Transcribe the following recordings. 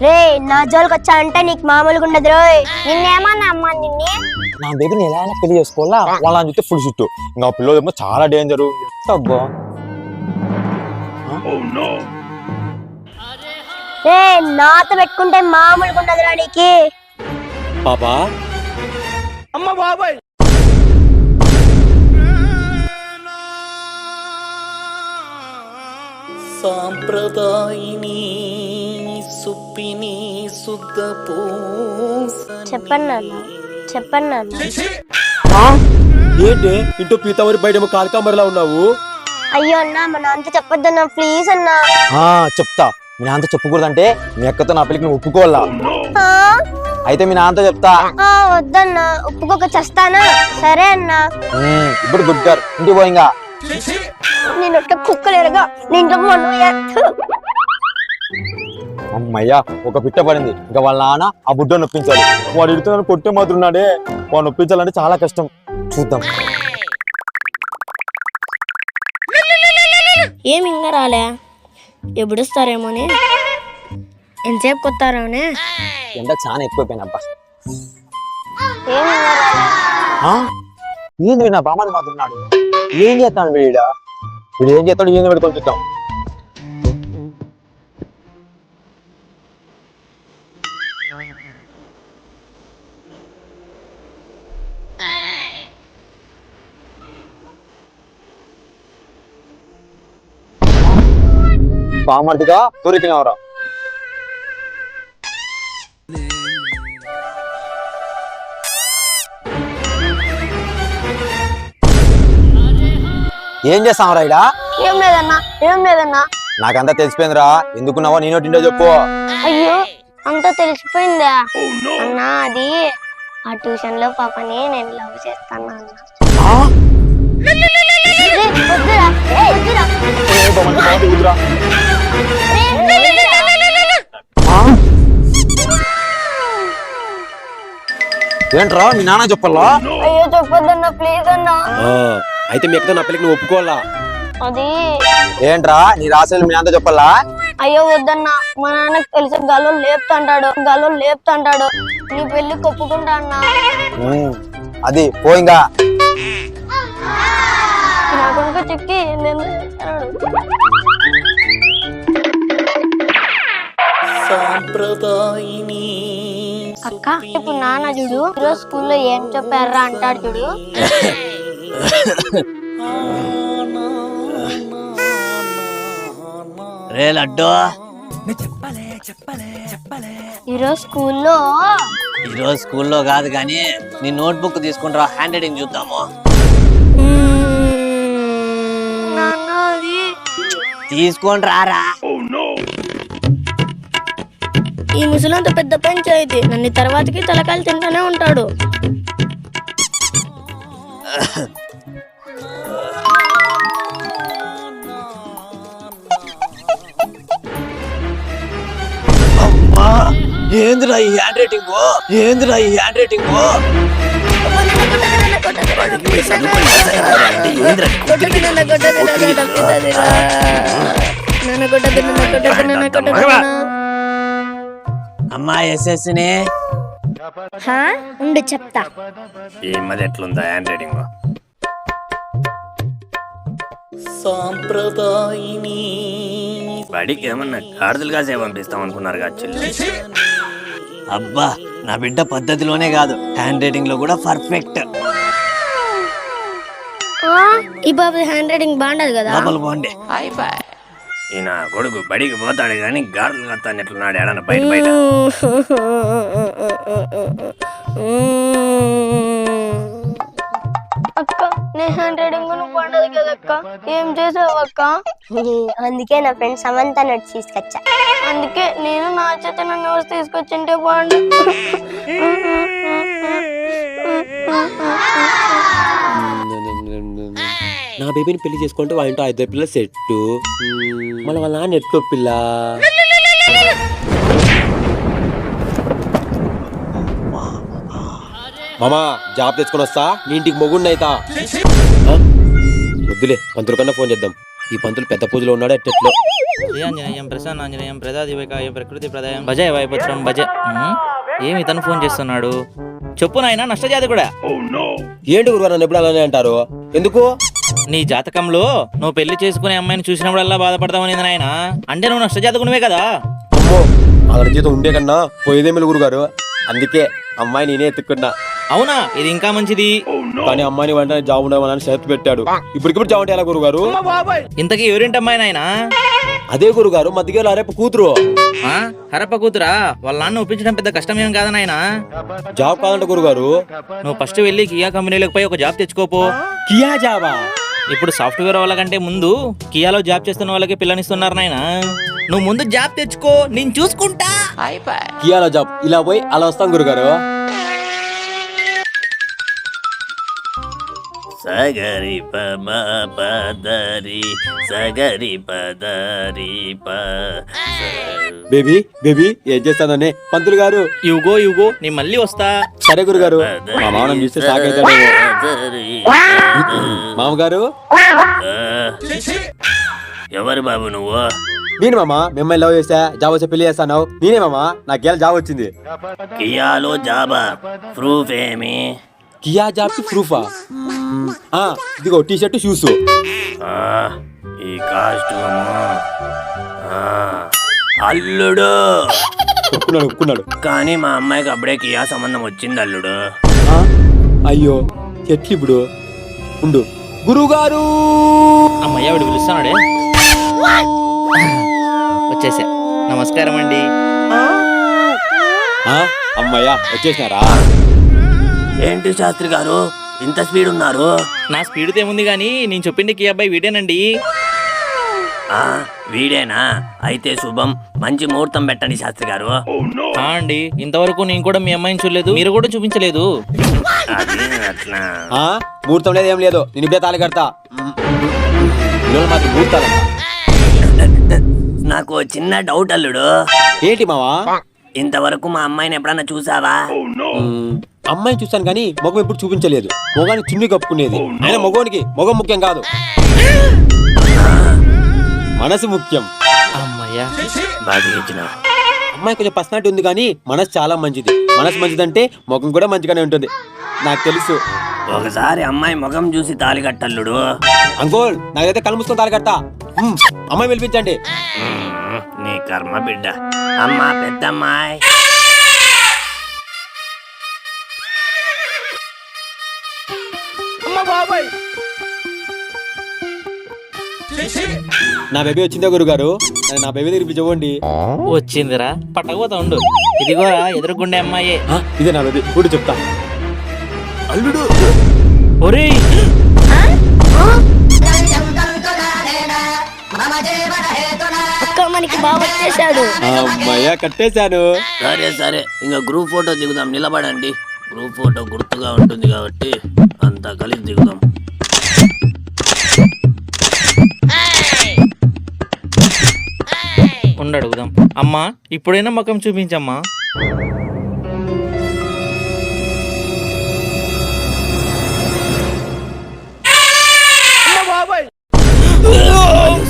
రే నా జోలికి వచ్చా అంటే నీకు మామూలుగా ఉండదు రోయ్ నిన్నేమన్నా అమ్మా నిన్నే? నా బేబీని ఎలా అయినా పెళ్ళి చేసుకోవాలా? వాళ్ళని చూస్తే ఫుల్ చుట్టూ ఇంకా పిల్లలు ఏమో చాలా డేంజరు అబ్బా రే నాతో పెట్టుకుంటే మామూలుగా ఉండదు రా నీకు. పాపా? సాంప్రదాయిని సుప్పిని శుద్ధ చెప్పండి నాన్న చెప్పండి నాన్న. ఏంటి? ఇంటూ పీతావరి బయట కాలికామరిలా ఉన్నావు? అయ్యో అన్నా మా నాన్నతో చెప్పొద్దన్నా ప్లీజ్ అన్నా ఆ, చెప్తా. మీ నాన్నతో చెప్పకూడదంటే మీ అక్కతో నా పెళ్ళికి నువ్వు ఒప్పుకోవాలా? ఆ, అయితే మీ నాన్నతో చెప్తా. ఆ, వద్దన్నా ఒప్పుకోక చస్తానా? సరే అన్నా. ఉమ్, ఇప్పుడు గుడ్ గారు ఇంటికి పోయింగా నేను ఒక్క కుక్కలేరుగా నేను మొన్న అమ్మయ్యా ఒక పిట్ట పడింది. ఇంకా వాళ్ళ నాన్న ఆ బుడ్డ నొప్పించాలి వాడు ఇడుతున్నాడు కొట్టే మాత్రున్నాడే వాడు నొప్పించాలంటే చాలా కష్టం. చూద్దాం. ఏమి ఇంకా రాలే? ఎప్పుడు వస్తారేమోని ఎంతసేపు కొత్తారోనే? ఎండ చాలా ఎక్కువైపోయినబ్బా? ఏంది నా బామ్మని మాత్రున్నాడు ఏం చేస్తాడు వీడ? వీడు ఏం చేస్తాడు ఏంది పెట్టుకొని చూద్దాం. బామ్మర్దిగా దొరికినవరా. ఏం చేస్తావురా ఇడా ఏం లేదన్నా ఏం లేదన్నా. నాకంతా తెలిసిపోయిందిరా. ఎందుకున్నావో నేను తింటో చెప్పు. అయ్యో అంతా తెలిసిపోయిందా? అన్నా అది ఆ ట్యూషన్లో పాపని నేను లవ్ చేస్తాను అన్న. వద్దురా వద్దురా. ఏంట్రా మీ నాన్న చెప్పాలా? అయ్యో చెప్పొద్దన్నా ప్లీజ్ అన్నా అయితే మీ అక్కతో నా పెళ్ళికి నువ్వు ఒప్పుకోవాలా? అది. ఏంట్రా నీ రాసేది మీ నాన్నతో చెప్పాలా? అయ్యో వద్దన్నా. మా నాన్నకి తెలిసి గల్లో లేపుతంటాడు. గల్లో లేపుతంటాడు. నీ పెళ్ళి కొప్పుకుంటా అన్నా. అది పోయింగా. నా కొడుకు చెక్కి సాంప్రదాయిని అక్క ఇప్పుడు నాన్న చూడు ఈరోజు స్కూల్లో ఏం చెప్పారా అంటాడు చూడు. రే లడ్డో. ఈరోజు స్కూల్లో ఈరోజు స్కూల్లో కాదు కానీ నీ నోట్బుక్ తీసుకుంటా హ్యాండ్ రైటింగ్ చూద్దాము. తీసుకొని రారా. ఈ ముసలంత పెద్ద పంచాయతీ నన్ను తర్వాతకి తలకాయలు తింటానే ఉంటాడు అమ్మా ఏందిరా ఈ హ్యాండ్ రైటింగ్ ఏందిరా ఈ హ్యాండ్ రైటింగ్ నన్ను కొట్టదు నన్ను కొట్టదు నన్ను కొట్టదు అమ్మా ఎస్ఎస్ని? హా? ఉండు చెప్తా. ఈ మధ్య ఎట్లుందా హ్యాండ్ రైటింగ్? సాంప్రదాయిని బడికి ఏమన్నా గాడిదలు కాసే పంపిస్తాం అనుకున్నారు కాదు అబ్బా నా బిడ్డ పద్ధతిలోనే కాదు. హ్యాండ్ రైటింగ్లో కూడా పర్ఫెక్ట్. ఆ, ఈ బాబు హ్యాండ్ రైటింగ్ బాగుండదు కదా? లోపల పోండి ఈయన కొడుకు బడికి పోతాడు కానీ గాడులు కత్తాను ఎట్లున్నాడు ఏడన్నా బయట బయట. అక్క హ్యాండ్ రైటింగ్ పండదు కదక్క? ఏం చేసావు అక్క అందుకే నా ఫ్రెండ్ సమంత నోట్ తీసుకొచ్చా. అందుకే నేను నా చేత నా నోట్స్ తీసుకొచ్చింటే బాగుండు. నా బేబీని పెళ్ళి చేసుకుంటే వాళ్ళ ఇంట్లో ఐదు పిల్లల సెట్ మళ్ళీ వాళ్ళ నాన్న ఎట్లో పిల్ల మామా జాబ్ తెచ్చుకొని వస్తా. నీ ఇంటికి మొగుండి అయితా. ఆ? వద్దులే పంతులు కన్నా ఫోన్ చేద్దాం. ఈ పంతులు పెద్ద పూజలో ఉన్నాడు ఎట్టెట్లో శ్రీయాంజనేయం ప్రసన్నాంజనేయం ప్రదాదివకాయ ప్రకృతి ప్రదాయం. భజయ వైపుత్రం భజ. ఏమి తను ఫోన్ చేస్తున్నాడు? చెప్పు నాయన నష్టజాతి కూడా ఏంటి గురుగారు నన్ను ఎప్పుడు అలానే అంటారు? ఎందుకు? నీ జాతకంలో నువ్వు పెళ్ళి చేసుకునే అమ్మాయిని చూసినప్పుడల్లా బాధపడతావని నాయన? అంటే నువ్వు నష్టజాతకునివే కదా? అక్కడ జీతం ఉండే కన్నా పోయేదే మెలు గురుగారు అందుకే అమ్మాయి నేనే ఎత్తుకున్నా అవునా? ఇది ఇంకా మంచిది. కానీ అమ్మాయిని వెంటనే జాబ్ ఉండమని షరతు పెట్టాడు. ఇప్పటికిప్పుడు జాబ్ అంటే ఎలా గురుగారు? ఇంతకీ ఎవరింటి అమ్మాయి నాయన? అదే గురుగారు మా దిగేలా రేపు కూతురు. ఆ? హరప్ప కూతురా? వాళ్ళ నాన్న ఒప్పించడం పెద్ద కష్టమేం కాదా నాయన? జాబ్ కావాలంటే గురుగారు. నువ్వు ఫస్ట్ వెళ్ళి కియా కంపెనీలకు పోయి ఒక జాబ్ తెచ్చుకోపో. కియా జాబా? ఇప్పుడు సాఫ్ట్వేర్ వాళ్ళకంటే ముందు కియాలో జాబ్ చేస్తున్న వాళ్ళకి పిల్లనిస్తున్నారు నాయన. నువ్వు ముందు జాబ్ తెచ్చుకో నేను చూసుకుంటా. కియాలో జాబ్. ఇలా పోయి అలా వస్తాం గురుగారు. సగరి పదరి సగరి పదరి ప. బేబీ బేబీ ఏం చేస్తానని పంతులు గారు. ఇవిగో ఇవిగో నేను మళ్ళీ వస్తా. సరే గురుగారు మా మామను చూస్తే సాగైతాడేమో మామగారు? ఎవరు బాబు నువ్వు? నేను మామ మిమ్మల్ని లవ్ చేసా జాబ్ వచ్చి పెళ్ళి చేస్తాను నేనే మామ నాకు గేల జాబ్ వచ్చింది. కియాలో జాబా? ప్రూఫ్ ఏమి? కియా జాబ్కి ప్రూఫా? ఆ ఇదిగో టీ షర్ట్ షూస్. ఆ, ఈ కాస్ట్యూము. ఆ, అల్లుడు. ఒప్పుకున్నాడు ఒప్పుకున్నాడు. కానీ మా అమ్మాయికి అప్పుడే కియా సంబంధం వచ్చింది అల్లుడు. ఆ, అయ్యో ఎట్లు ఇప్పుడు? ఉండు. గురుగారు! అమ్మయ్య వాడు పిలుస్తున్నాడే? వచ్చేసా. నమస్కారం అండి. ఆ, అమ్మయ్యా వచ్చేసినారా? ఏంటి శాస్త్రి గారు? ఇంత స్పీడ్ ఉన్నారు? నా స్పీడ్ ఏముంది కానీ నేను చెప్పింది కి అబ్బాయి వీడేనండి. వీడేనా? అయితే శుభం. మంచి ముహూర్తం పెట్టండి శాస్త్రి గారు. అండి ఇంతవరకు నేను కూడా మీ అమ్మాయిని చూడలేదు మీరు కూడా చూపించలేదు. అది అట్లా. ఆ ముహూర్తం లేదు ఏం లేదు. నేను ఇప్పుడే తాళి కడతా నాకు చిన్న డౌట్ అల్లుడు. ఏంటి మావా? ఇంతవరకు మా అమ్మాయిని ఎప్పుడన్నా చూసావా? మ్మ్, అమ్మాయిని చూస్తాను కానీ మొగం ఎప్పుడు చూపించలేదు. మొగానికి చున్ని కప్పుకునేది. అయినా మగవానికి మొగం ముఖ్యం కాదు. మనసు ముఖ్యం. అమ్మయ్యా. బాగా ఇచ్చిన అమ్మాయి కొంచెం పర్సనాలిటీ ఉంది కానీ మనసు చాలా మంచిది. మనసు మంచిదంటే ముఖం కూడా మంచిగానే ఉంటుంది. నాకు తెలుసు. ఒకసారి అమ్మాయి ముఖం చూసి తాలి కట్టల్లుడు. అంకోల్ నాకైతే తాళి కడతా. మ్మ్, అమ్మాయి పిలిపించండి. నీ కర్మ బిడ్డ. అమ్మా పెద్దమ్మాయి. నా బేబీ వచ్చిందా గురుగారు. నా బేబీ దగ్గర పిలిచివ్వండి వచ్చిందిరా. పట్టకపోతా ఉండు. ఇదిగోరా ఎదురుకుండే అమ్మాయే. ఆ, ఇదే నా బేబీ. ఇప్పుడు చెప్తా. అల్లుడు! ఒరేయ్! అక్క మనకి బాగా వచ్చేసాడు అమ్మయ్య కట్టేశాను సరే సరే. ఇంకా గ్రూప్ ఫోటో దిగుదాం. నిలబడండి. గ్రూప్ ఫోటో గుర్తుగా ఉంటుంది కాబట్టి అంతా కలిసి దిగుదాం. ఉండు అడుగుదాం. అమ్మా ఇప్పుడైనా ముఖం చూపించమ్మా.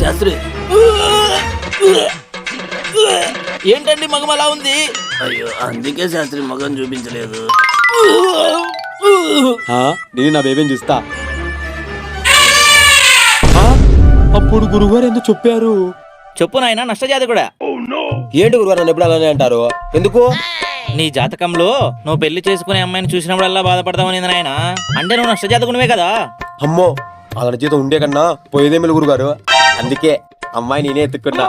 శాస్త్రి. ఏంటండి మగం అలా ఉంది? అయ్యో అందుకే శాస్త్రి మగం చూపించలేదు. నేను నా బేబీని చూస్తా. అప్పుడు గురుగారు ఎందుకు చెప్పారు? చెప్పు నాయన నష్టజాతి కూడా ఏంటి గురుగారు నన్ను ఎప్పుడు అలానే అంటారు? ఎందుకు? నీ జాతకంలో నువ్వు పెళ్ళి చేసుకునే అమ్మాయిని చూసినప్పుడల్లా బాధపడతావని నాయన. అంటే నువ్వు నష్టజాతకునివే కదా? అమ్మో అక్కడ జీతం ఉండే కన్నా పోయేదే మెలు గురుగారు. అందుకే అమ్మాయి నేనే ఎత్తుకున్నా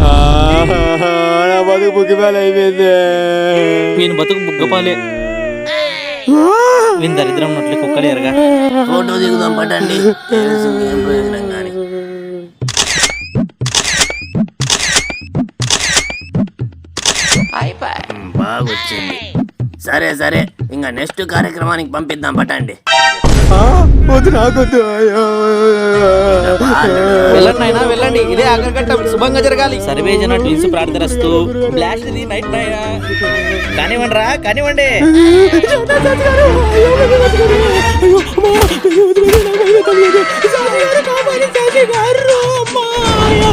ఆ, నా బతుకు బుగ్గిపాలు అయిపోయింది. వీని బతుకు బుగ్గపాలే వీని దరిద్రం నొట్లు కుక్కలు ఎరగా. ఫోటో దిగుదాం పట్టండి తెలిసింది ఏం ప్రయోజనం కానీ బాగా వచ్చింది సరే సరే ఇంకా నెక్స్ట్ కార్యక్రమానికి పంపిద్దాం పట్టండి. వెళ్ళండి నాయనా వెళ్ళండి ఇదే శుభంగా జరగాలి ప్రార్థనస్తూ నైట్ నాయనా కానివ్వండి రా కానివ్వండి అయ్యో,